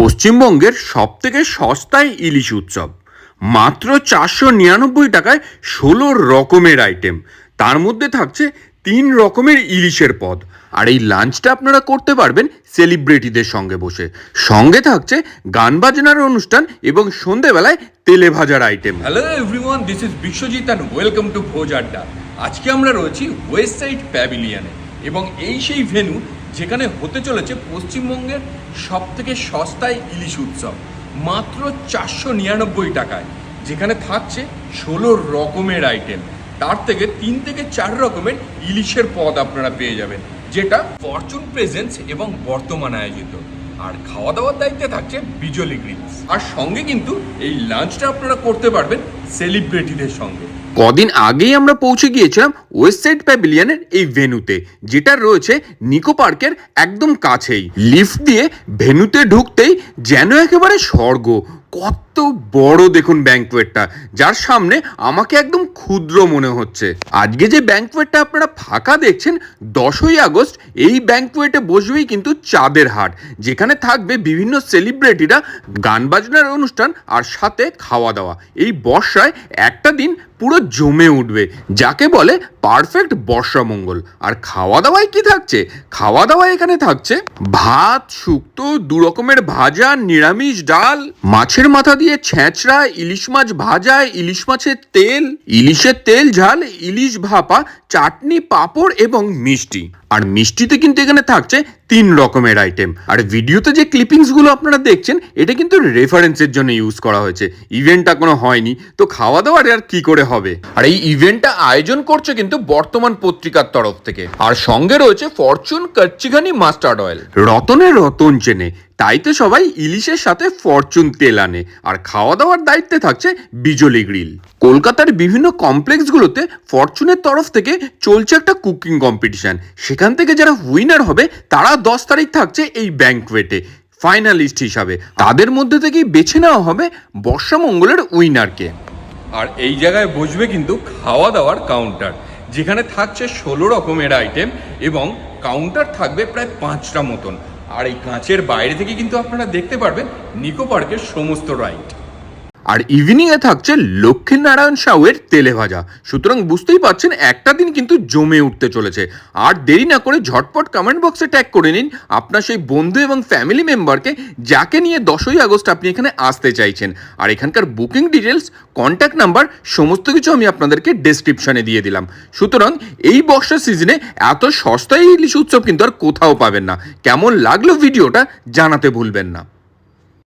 পশ্চিমবঙ্গের সবথেকে সস্তায় ইলিশ উৎসব। মাত্র চারশো নিরানব্বই টাকায় ষোলো রকমের আইটেম তার মধ্যে থাকছে তিন রকমের ইলিশের পদ। আর এই লাঞ্চটা আপনারা করতে পারবেন সেলিব্রিটিদের সঙ্গে বসে। সঙ্গে থাকছে গান বাজনার অনুষ্ঠান এবং সন্ধেবেলায় তেলে ভাজার item hello everyone this is Biswajit and welcome to Bhoj Adda আজকে আমরা রয়েছি ওয়েস্ট সাইড প্যাভিলিয়নে এবং এই সেই ভেন্যু যেখানে হতে চলেছে পশ্চিমবঙ্গের সব থেকে সস্তায় ইলিশ উৎসব, মাত্র চারশো নিরানব্বই টাকায়, যেখানে থাকছে ষোলো রকমের আইটেম তার থেকে তিন থেকে চার রকমের ইলিশের পদ আপনারা পেয়ে যাবেন, যেটা ফরচুন প্রেজেন্স এবং বর্তমান আয়োজিত। আর খাওয়া দাওয়ার দায়িত্বে থাকছে বিজলি গ্রিলস আর সঙ্গে কিন্তু এই লাঞ্চটা আপনারা করতে পারবেন সেলিব্রিটিদের সঙ্গে। কদিন আগেই আমরা পৌঁছে গিয়েছিলাম ওয়েস্ট সাইড প্যাভিলিয়নের এই ভেনুতে যেটা রয়েছে নিকো পার্কের একদম কাছেই। লিফট দিয়ে ভেনুতে ঢুকতেই যেন একেবারে স্বর্গ। কত বড় দেখুন ব্যাঙ্কোয়েটটা যার সামনে আমাকে একদম ক্ষুদ্র মনে হচ্ছে। আজকে যে ব্যাঙ্কোয়েটটা আপনারা ফাঁকা দেখছেন, দশই আগস্ট, এই ব্যাঙ্কোয়েটে বসবেই কিন্তু চাঁদের হাট, যেখানে থাকবে বিভিন্ন সেলিব্রিটিরা গান বাজনার অনুষ্ঠান আর সাথে খাওয়া দাওয়া এই বর্ষায় একটা দিন পুরো জমে উঠবে। যাকে বলে পারফেক্ট বর্ষা মঙ্গল। আর খাওয়া দাওয়ায় কি থাকছে? খাওয়া দাওয়ায় এখানে থাকছে ভাত, শুক্তো, দু রকমের ভাজা, নিরামিষ ডাল, মাছের মাথা দিয়ে ছেঁচড়া ইলিশ মাছ ভাজা, ইলিশ মাছের তেল, ইলিশের তেল, ঝাল, ইলিশ ভাপা, চাটনি, পাঁপড় এবং মিষ্টি। আর মিষ্টিতে কিন্তু এখানে থাকছে তিন রকমের আইটেম আর ভিডিওতে যে ক্লিপিংসগুলো আপনারা দেখছেন, এটা কিন্তু রেফারেন্সের জন্য ইউজ করা হয়েছে। ইভেন্টটা কোনো হয়নি, তো খাওয়া দাওয়ার আর কি করে হবে? আর এই ইভেন্টটা আয়োজন করছে কিন্তু বর্তমান পত্রিকার তরফ থেকে। আর সঙ্গে রয়েছে ফরচুন কচ্চিঘানি মাস্টার্ড অয়েল রতনে রতন চেনে। তাই তো সবাই ইলিশের সাথে ফরচুন তেল আনে, আর খাওয়া দাওয়ার দায়িত্বে থাকছে বিজলি গ্রিল কলকাতার বিভিন্ন কমপ্লেক্সগুলোতে ফরচুনের তরফ থেকে চলছে একটা কুকিং কম্পিটিশন সেখান থেকে যারা উইনার হবে, তারা দশ তারিখ থাকছে এই ব্যাঙ্কওয়েটে ফাইনালিস্ট হিসাবে। তাদের মধ্যে থেকেই বেছে নেওয়া হবে বর্ষামঙ্গলের উইনারকে আর এই জায়গায় বসবে কিন্তু খাওয়া দাওয়ার কাউন্টার যেখানে থাকছে ষোলো রকমের আইটেম এবং কাউন্টার থাকবে প্রায় পাঁচটা মতন। আর এই কাঁচের বাইরে থেকে কিন্তু আপনারা দেখতে পারবেন নিকো পার্কের সমস্ত রাইড। আর ইভিনিংয়ে থাকছে লক্ষ্মীনারায়ণ সাউয়ের তেলে ভাজা। সুতরাং বুঝতেই পারছেন, একটা দিন কিন্তু জমে উঠতে চলেছে। আর দেরি না করে ঝটপট কমেন্ট বক্সে ট্যাগ করে নিন আপনার সেই বন্ধু এবং ফ্যামিলি মেম্বারকে যাকে নিয়ে দশই আগস্ট আপনি এখানে আসতে চাইছেন। আর এখানকার বুকিং ডিটেলস কন্ট্যাক্ট নাম্বার সমস্ত কিছু আমি আপনাদেরকে ডেসক্রিপশনে দিয়ে দিলাম। সুতরাং এই বর্ষার সিজনে এত সস্তায় ইলিশ উৎসব কিন্তু আর কোথাও পাবেন না। কেমন লাগল ভিডিওটা জানাতে ভুলবেন না।